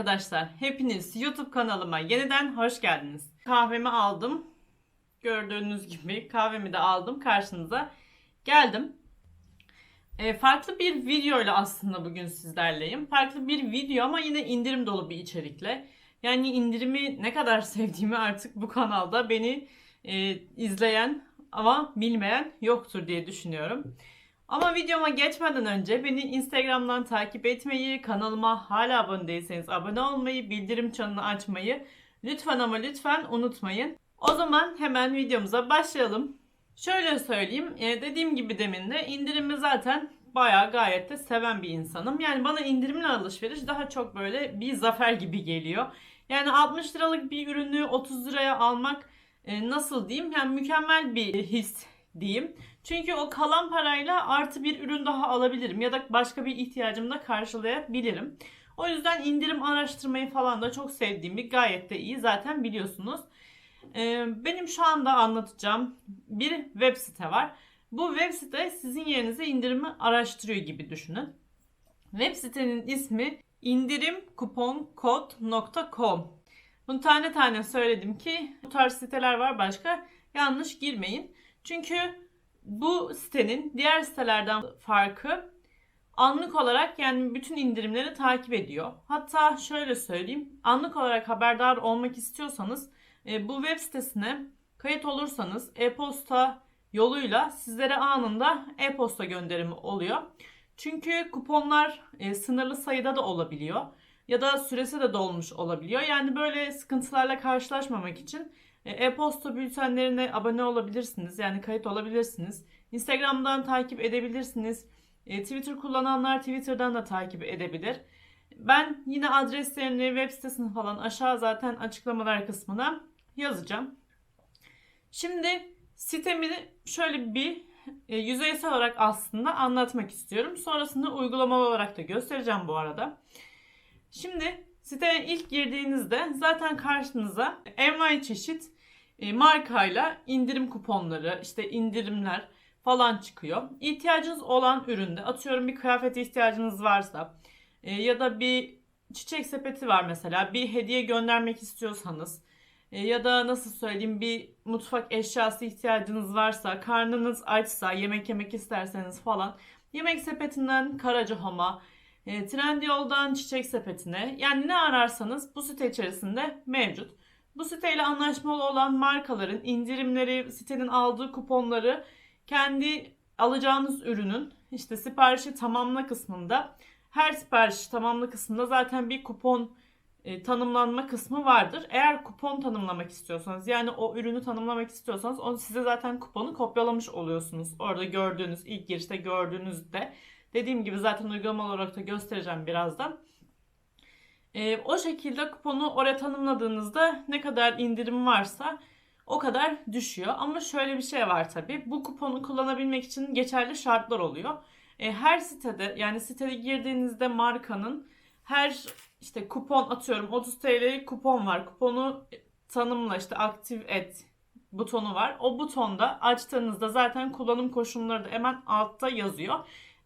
arkadaşlar. Hepiniz YouTube kanalıma yeniden hoş geldiniz. Kahvemi aldım. Gördüğünüz gibi kahvemi de aldım. Karşınıza geldim. E, farklı bir videoyla aslında bugün sizlerleyim. Farklı bir video ama yine indirim dolu bir içerikle. Yani indirimi ne kadar sevdiğimi artık bu kanalda beni e, izleyen ama bilmeyen yoktur diye düşünüyorum. Ama videoma geçmeden önce beni Instagram'dan takip etmeyi, kanalıma hala abone değilseniz abone olmayı, bildirim çanını açmayı lütfen ama lütfen unutmayın. O zaman hemen videomuza başlayalım. Şöyle söyleyeyim, e, dediğim gibi demin de indirimi zaten bayağı gayet de seven bir insanım. Yani bana indirimli alışveriş daha çok böyle bir zafer gibi geliyor. Yani 60 liralık bir ürünü 30 liraya almak e, nasıl diyeyim? Yani mükemmel bir his diyeyim. Çünkü o kalan parayla artı bir ürün daha alabilirim ya da başka bir ihtiyacımı da karşılayabilirim. O yüzden indirim araştırmayı falan da çok sevdiğim bir gayet de iyi zaten biliyorsunuz. Ee, benim şu anda anlatacağım bir web site var. Bu web site sizin yerinize indirimi araştırıyor gibi düşünün. Web sitenin ismi indirimkuponkod.com. Bunu tane tane söyledim ki bu tarz siteler var başka yanlış girmeyin. Çünkü bu sitenin diğer sitelerden farkı anlık olarak yani bütün indirimleri takip ediyor. Hatta şöyle söyleyeyim. Anlık olarak haberdar olmak istiyorsanız e, bu web sitesine kayıt olursanız e-posta yoluyla sizlere anında e-posta gönderimi oluyor. Çünkü kuponlar e, sınırlı sayıda da olabiliyor ya da süresi de dolmuş olabiliyor. Yani böyle sıkıntılarla karşılaşmamak için e-posta bültenlerine abone olabilirsiniz. Yani kayıt olabilirsiniz. Instagram'dan takip edebilirsiniz. E, Twitter kullananlar Twitter'dan da takip edebilir. Ben yine adreslerini, web sitesini falan aşağı zaten açıklamalar kısmına yazacağım. Şimdi sitemi şöyle bir e, yüzeysel olarak aslında anlatmak istiyorum. Sonrasında uygulamalı olarak da göstereceğim bu arada. Şimdi siteye ilk girdiğinizde zaten karşınıza envai çeşit e, markayla indirim kuponları, işte indirimler falan çıkıyor. İhtiyacınız olan üründe atıyorum bir kıyafete ihtiyacınız varsa e, ya da bir çiçek sepeti var mesela bir hediye göndermek istiyorsanız e, ya da nasıl söyleyeyim bir mutfak eşyası ihtiyacınız varsa karnınız açsa yemek yemek isterseniz falan yemek sepetinden Karacaham'a e, Trendyol'dan çiçek sepetine yani ne ararsanız bu site içerisinde mevcut. Bu siteyle anlaşmalı olan markaların indirimleri, sitenin aldığı kuponları kendi alacağınız ürünün işte siparişi tamamla kısmında her siparişi tamamla kısmında zaten bir kupon e, tanımlanma kısmı vardır. Eğer kupon tanımlamak istiyorsanız yani o ürünü tanımlamak istiyorsanız onu size zaten kuponu kopyalamış oluyorsunuz. Orada gördüğünüz ilk girişte gördüğünüzde dediğim gibi zaten uygulama olarak da göstereceğim birazdan. E, o şekilde kuponu oraya tanımladığınızda ne kadar indirim varsa o kadar düşüyor. Ama şöyle bir şey var tabii. Bu kuponu kullanabilmek için geçerli şartlar oluyor. E, her sitede yani sitede girdiğinizde markanın her işte kupon atıyorum 30 TL kupon var. Kuponu tanımla işte aktif et butonu var. O butonda açtığınızda zaten kullanım koşulları da hemen altta yazıyor.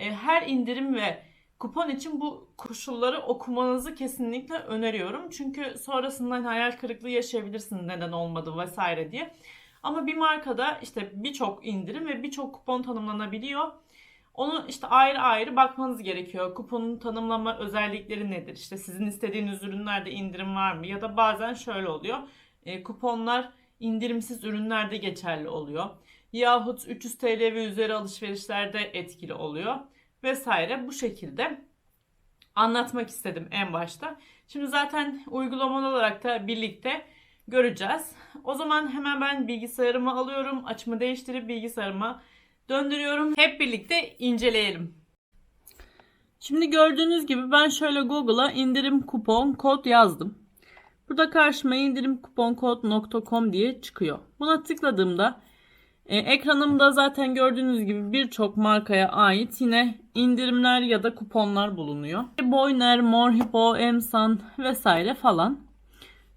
E, her indirim ve kupon için bu koşulları okumanızı kesinlikle öneriyorum. Çünkü sonrasında hayal kırıklığı yaşayabilirsiniz neden olmadı vesaire diye. Ama bir markada işte birçok indirim ve birçok kupon tanımlanabiliyor. Onu işte ayrı ayrı bakmanız gerekiyor. Kuponun tanımlama özellikleri nedir? İşte sizin istediğiniz ürünlerde indirim var mı? Ya da bazen şöyle oluyor. E, kuponlar indirimsiz ürünlerde geçerli oluyor. Yahut 300 TL ve üzeri alışverişlerde etkili oluyor vesaire bu şekilde anlatmak istedim en başta. Şimdi zaten uygulamalı olarak da birlikte göreceğiz. O zaman hemen ben bilgisayarımı alıyorum. Açımı değiştirip bilgisayarıma döndürüyorum. Hep birlikte inceleyelim. Şimdi gördüğünüz gibi ben şöyle Google'a indirim kupon kod yazdım. Burada karşıma indirimkuponkod.com diye çıkıyor. Buna tıkladığımda e, ekranımda zaten gördüğünüz gibi birçok markaya ait yine indirimler ya da kuponlar bulunuyor. Boyner, Morhipo, Emsan vesaire falan.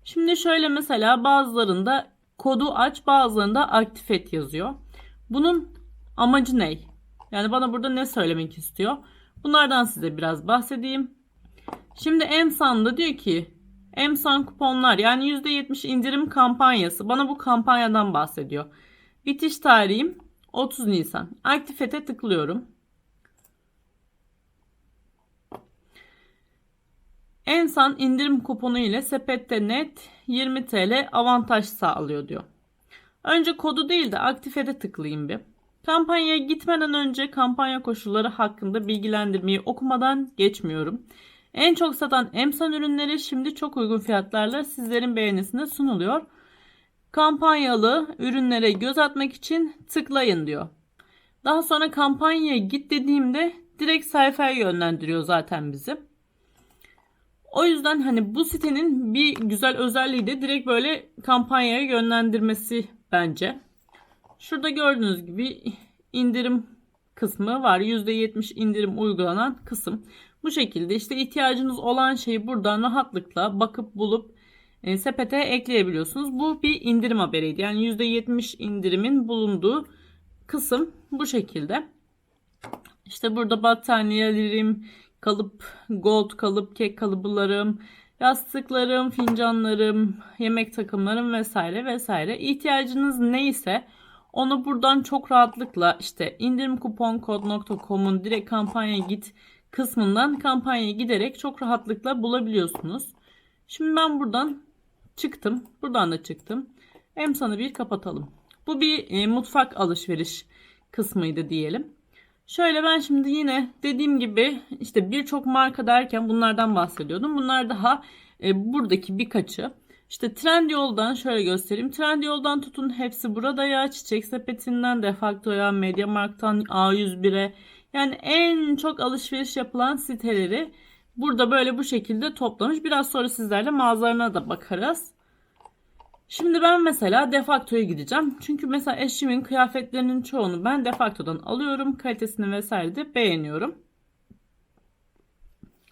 Şimdi şöyle mesela bazılarında kodu aç bazılarında aktif et yazıyor. Bunun amacı ne? Yani bana burada ne söylemek istiyor? Bunlardan size biraz bahsedeyim. Şimdi Emsan'da diyor ki Emsan kuponlar yani %70 indirim kampanyası. Bana bu kampanyadan bahsediyor. Bitiş tarihim 30 Nisan. Aktifete tıklıyorum. Ensan indirim kuponu ile sepette net 20 TL avantaj sağlıyor diyor. Önce kodu değil de aktifede tıklayayım bir. Kampanyaya gitmeden önce kampanya koşulları hakkında bilgilendirmeyi okumadan geçmiyorum. En çok satan emsan ürünleri şimdi çok uygun fiyatlarla sizlerin beğenisine sunuluyor. Kampanyalı ürünlere göz atmak için tıklayın diyor. Daha sonra kampanyaya git dediğimde direkt sayfaya yönlendiriyor zaten bizi. O yüzden hani bu sitenin bir güzel özelliği de direkt böyle kampanyaya yönlendirmesi bence. Şurada gördüğünüz gibi indirim kısmı var. %70 indirim uygulanan kısım. Bu şekilde işte ihtiyacınız olan şeyi buradan rahatlıkla bakıp bulup e, sepete ekleyebiliyorsunuz. Bu bir indirim haberiydi. Yani %70 indirimin bulunduğu kısım bu şekilde. İşte burada battaniyelerim, kalıp, gold kalıp, kek kalıplarım, yastıklarım, fincanlarım, yemek takımlarım vesaire vesaire. İhtiyacınız neyse onu buradan çok rahatlıkla işte indirimkuponkod.com'un direkt kampanya git kısmından kampanyaya giderek çok rahatlıkla bulabiliyorsunuz. Şimdi ben buradan çıktım. Buradan da çıktım. Emsan'ı bir kapatalım. Bu bir e, mutfak alışveriş kısmıydı diyelim. Şöyle ben şimdi yine dediğim gibi işte birçok marka derken bunlardan bahsediyordum. Bunlar daha e, buradaki birkaçı. İşte Trendyol'dan şöyle göstereyim. Trendyol'dan tutun hepsi burada ya. Çiçek sepetinden, Defacto'ya, Mediamarkt'tan, A101'e. Yani en çok alışveriş yapılan siteleri burada böyle bu şekilde toplamış. Biraz sonra sizlerle mağazalarına da bakarız. Şimdi ben mesela Defacto'ya gideceğim. Çünkü mesela eşimin kıyafetlerinin çoğunu ben Defacto'dan alıyorum. Kalitesini vesaire de beğeniyorum.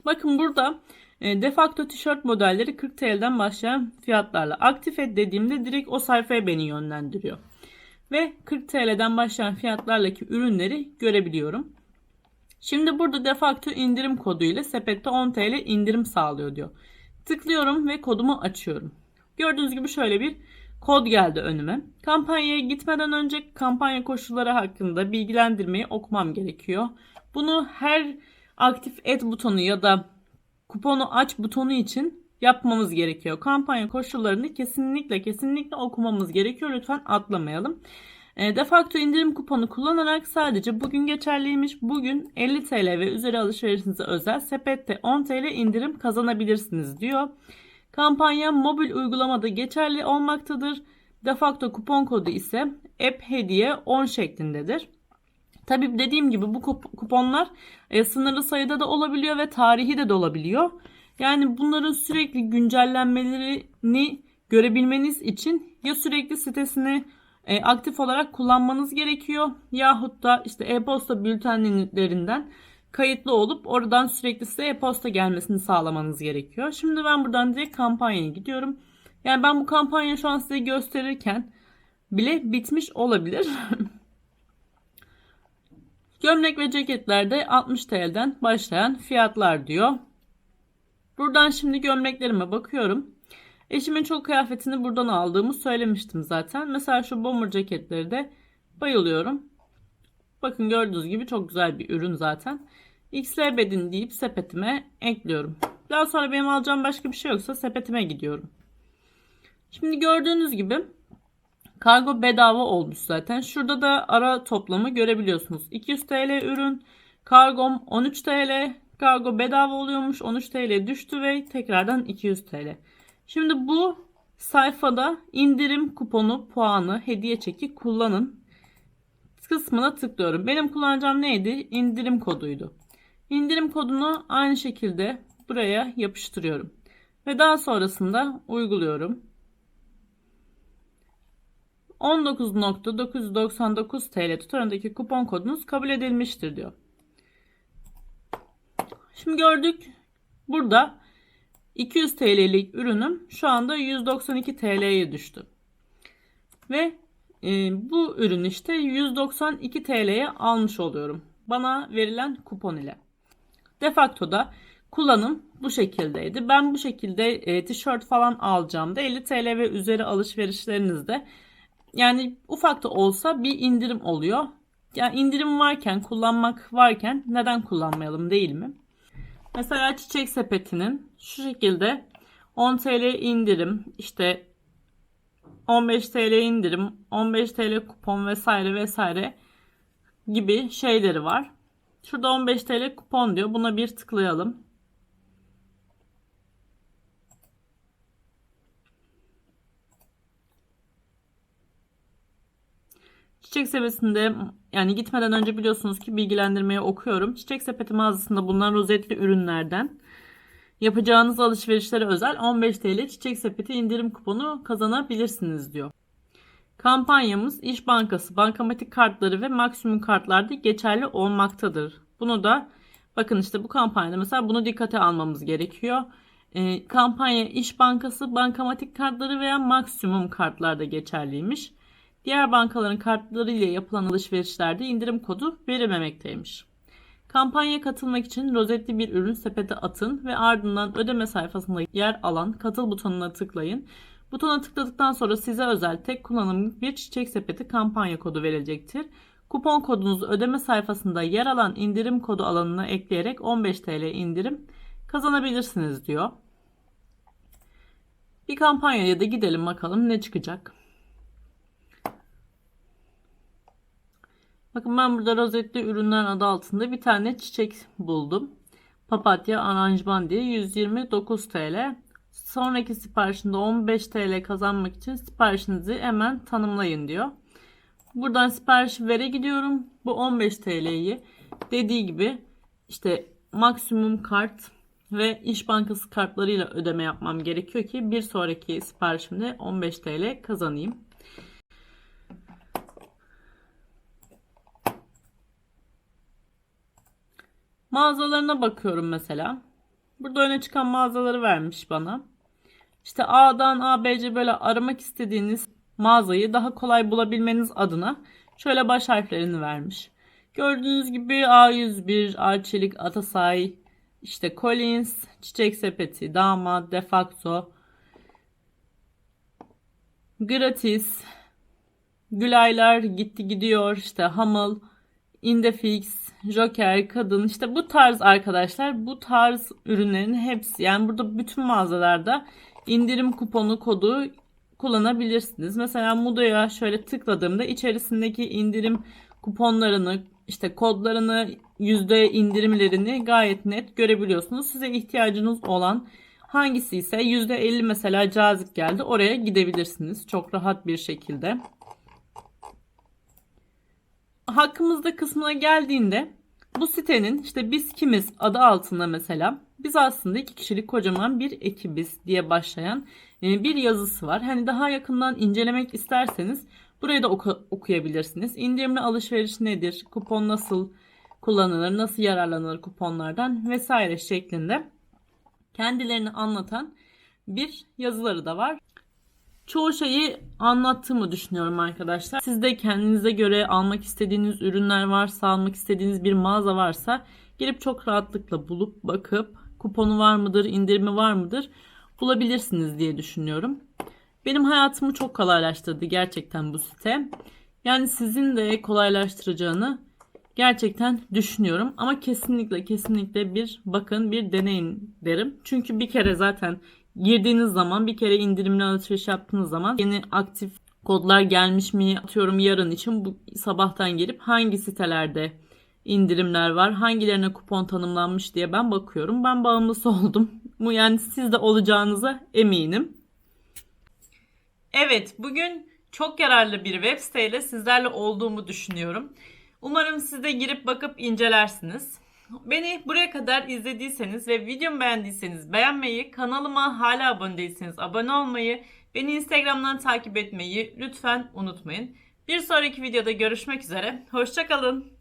Bakın burada e, Defacto tişört modelleri 40 TL'den başlayan fiyatlarla aktif et dediğimde direkt o sayfaya beni yönlendiriyor. Ve 40 TL'den başlayan fiyatlarla ürünleri görebiliyorum. Şimdi burada Defacto indirim kodu ile sepette 10 TL indirim sağlıyor diyor. Tıklıyorum ve kodumu açıyorum. Gördüğünüz gibi şöyle bir kod geldi önüme. Kampanyaya gitmeden önce kampanya koşulları hakkında bilgilendirmeyi okumam gerekiyor. Bunu her aktif et butonu ya da kuponu aç butonu için yapmamız gerekiyor. Kampanya koşullarını kesinlikle kesinlikle okumamız gerekiyor. Lütfen atlamayalım. E, defakto indirim kuponu kullanarak sadece bugün geçerliymiş. Bugün 50 TL ve üzeri alışverişinize özel sepette 10 TL indirim kazanabilirsiniz diyor. Kampanya mobil uygulamada geçerli olmaktadır. Defakto kupon kodu ise app hediye 10 şeklindedir. Tabi dediğim gibi bu kuponlar e, sınırlı sayıda da olabiliyor ve tarihi de de olabiliyor. Yani bunların sürekli güncellenmelerini görebilmeniz için ya sürekli sitesini e, aktif olarak kullanmanız gerekiyor yahut da işte e-posta bültenlerinden kayıtlı olup oradan sürekli size e-posta gelmesini sağlamanız gerekiyor. Şimdi ben buradan direkt kampanyaya gidiyorum. Yani ben bu kampanyayı şu an size gösterirken bile bitmiş olabilir. Gömlek ve ceketlerde 60 TL'den başlayan fiyatlar diyor. Buradan şimdi gömleklerime bakıyorum. Eşimin çok kıyafetini buradan aldığımı söylemiştim zaten. Mesela şu bomber ceketleri de bayılıyorum. Bakın gördüğünüz gibi çok güzel bir ürün zaten. XL bedin deyip sepetime ekliyorum. Daha sonra benim alacağım başka bir şey yoksa sepetime gidiyorum. Şimdi gördüğünüz gibi kargo bedava olmuş zaten. Şurada da ara toplamı görebiliyorsunuz. 200 TL ürün, kargom 13 TL, kargo bedava oluyormuş 13 TL düştü ve tekrardan 200 TL. Şimdi bu sayfada indirim kuponu, puanı, hediye çeki kullanın kısmına tıklıyorum. Benim kullanacağım neydi? İndirim koduydu. İndirim kodunu aynı şekilde buraya yapıştırıyorum. Ve daha sonrasında uyguluyorum. 19.999 TL tutarındaki kupon kodunuz kabul edilmiştir diyor. Şimdi gördük burada 200 TL'lik ürünüm şu anda 192 TL'ye düştü. Ve e, bu ürün işte 192 TL'ye almış oluyorum. Bana verilen kupon ile. Defakto'da kullanım bu şekildeydi. Ben bu şekilde e, tişört falan alacağım da 50 TL ve üzeri alışverişlerinizde yani ufak da olsa bir indirim oluyor. Yani indirim varken, kullanmak varken neden kullanmayalım değil mi? Mesela çiçek sepetinin şu şekilde 10 TL indirim, işte 15 TL indirim, 15 TL kupon vesaire vesaire gibi şeyleri var. Şurada 15 TL kupon diyor. Buna bir tıklayalım. Çiçek sepetinde yani gitmeden önce biliyorsunuz ki bilgilendirmeyi okuyorum. Çiçek sepeti mağazasında bulunan rozetli ürünlerden yapacağınız alışverişlere özel 15 TL çiçek sepeti indirim kuponu kazanabilirsiniz diyor. Kampanyamız İş Bankası bankamatik kartları ve maksimum kartlarda geçerli olmaktadır. Bunu da bakın işte bu kampanyada mesela bunu dikkate almamız gerekiyor. E, kampanya İş Bankası bankamatik kartları veya maksimum kartlarda geçerliymiş. Diğer bankaların kartları ile yapılan alışverişlerde indirim kodu verilmemekteymiş. Kampanyaya katılmak için rozetli bir ürün sepete atın ve ardından ödeme sayfasında yer alan katıl butonuna tıklayın. Butona tıkladıktan sonra size özel tek kullanımlık bir çiçek sepeti kampanya kodu verilecektir. Kupon kodunuzu ödeme sayfasında yer alan indirim kodu alanına ekleyerek 15 TL indirim kazanabilirsiniz diyor. Bir kampanyaya da gidelim bakalım ne çıkacak. Bakın ben burada rozetli ürünler adı altında bir tane çiçek buldum. Papatya aranjman diye 129 TL. Sonraki siparişinde 15 TL kazanmak için siparişinizi hemen tanımlayın diyor. Buradan sipariş vere gidiyorum. Bu 15 TL'yi dediği gibi işte maksimum kart ve İş Bankası kartlarıyla ödeme yapmam gerekiyor ki bir sonraki siparişimde 15 TL kazanayım. Mağazalarına bakıyorum mesela. Burada öne çıkan mağazaları vermiş bana. İşte A'dan A, B, C böyle aramak istediğiniz mağazayı daha kolay bulabilmeniz adına şöyle baş harflerini vermiş. Gördüğünüz gibi A101, Arçelik, Atasay, işte Collins, Çiçek Sepeti, Damat, Defacto, Gratis, Gülaylar gitti gidiyor, işte Hamıl, Indefix, Joker, Kadın işte bu tarz arkadaşlar bu tarz ürünlerin hepsi yani burada bütün mağazalarda indirim kuponu kodu kullanabilirsiniz. Mesela Mudo'ya şöyle tıkladığımda içerisindeki indirim kuponlarını işte kodlarını yüzde indirimlerini gayet net görebiliyorsunuz. Size ihtiyacınız olan hangisi ise %50 mesela cazip geldi oraya gidebilirsiniz çok rahat bir şekilde hakkımızda kısmına geldiğinde bu sitenin işte biz kimiz adı altında mesela biz aslında iki kişilik kocaman bir ekibiz diye başlayan e, bir yazısı var. Hani daha yakından incelemek isterseniz burayı da oku- okuyabilirsiniz. İndirimli alışveriş nedir? Kupon nasıl kullanılır? Nasıl yararlanılır kuponlardan vesaire şeklinde kendilerini anlatan bir yazıları da var çoğu şeyi anlattığımı düşünüyorum arkadaşlar. Siz de kendinize göre almak istediğiniz ürünler varsa, almak istediğiniz bir mağaza varsa gelip çok rahatlıkla bulup bakıp kuponu var mıdır, indirimi var mıdır bulabilirsiniz diye düşünüyorum. Benim hayatımı çok kolaylaştırdı gerçekten bu site. Yani sizin de kolaylaştıracağını gerçekten düşünüyorum. Ama kesinlikle kesinlikle bir bakın bir deneyin derim. Çünkü bir kere zaten girdiğiniz zaman bir kere indirimli alışveriş yaptığınız zaman yeni aktif kodlar gelmiş mi atıyorum yarın için bu sabahtan gelip hangi sitelerde indirimler var hangilerine kupon tanımlanmış diye ben bakıyorum. Ben bağımlısı oldum. Bu yani siz de olacağınıza eminim. Evet bugün çok yararlı bir web siteyle sizlerle olduğumu düşünüyorum. Umarım siz de girip bakıp incelersiniz. Beni buraya kadar izlediyseniz ve videomu beğendiyseniz beğenmeyi, kanalıma hala abone değilseniz abone olmayı, beni Instagram'dan takip etmeyi lütfen unutmayın. Bir sonraki videoda görüşmek üzere. Hoşçakalın.